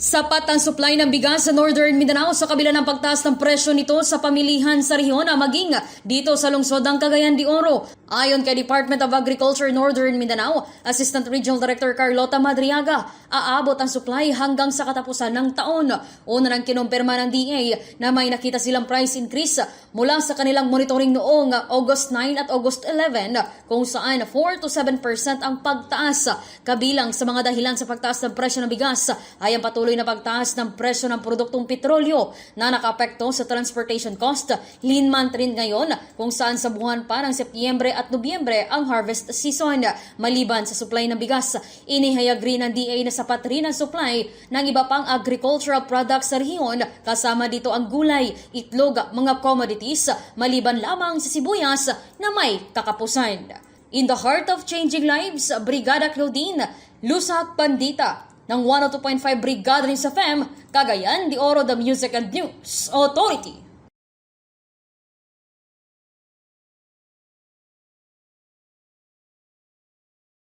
Sapat ang supply ng bigas sa Northern Mindanao sa kabila ng pagtaas ng presyo nito sa pamilihan sa rehiyon na maging dito sa lungsod ng Cagayan de Oro. Ayon kay Department of Agriculture Northern Mindanao, Assistant Regional Director Carlota Madriaga, aabot ang supply hanggang sa katapusan ng taon. Una nang kinumpirma ng DA na may nakita silang price increase mula sa kanilang monitoring noong August 9 at August 11 kung saan 4 to 7% ang pagtaas. Kabilang sa mga dahilan sa pagtaas ng presyo ng bigas ay ang patuloy na pagtaas ng presyo ng produktong petrolyo na nakapekto sa transportation cost. Lean month rin ngayon kung saan sa buwan pa ng Setyembre at Nobyembre ang harvest season. Maliban sa supply ng bigas, inihayag rin ng DA na sapat rin ang supply ng iba pang agricultural products sa rehiyon kasama dito ang gulay, itlog, mga commodities maliban lamang sa sibuyas na may kakapusan. In the heart of changing lives, Brigada Claudine, Lusak Pandita, ng 102.5 Brigada sa FEM, Cagayan de Oro, the Music and News Authority.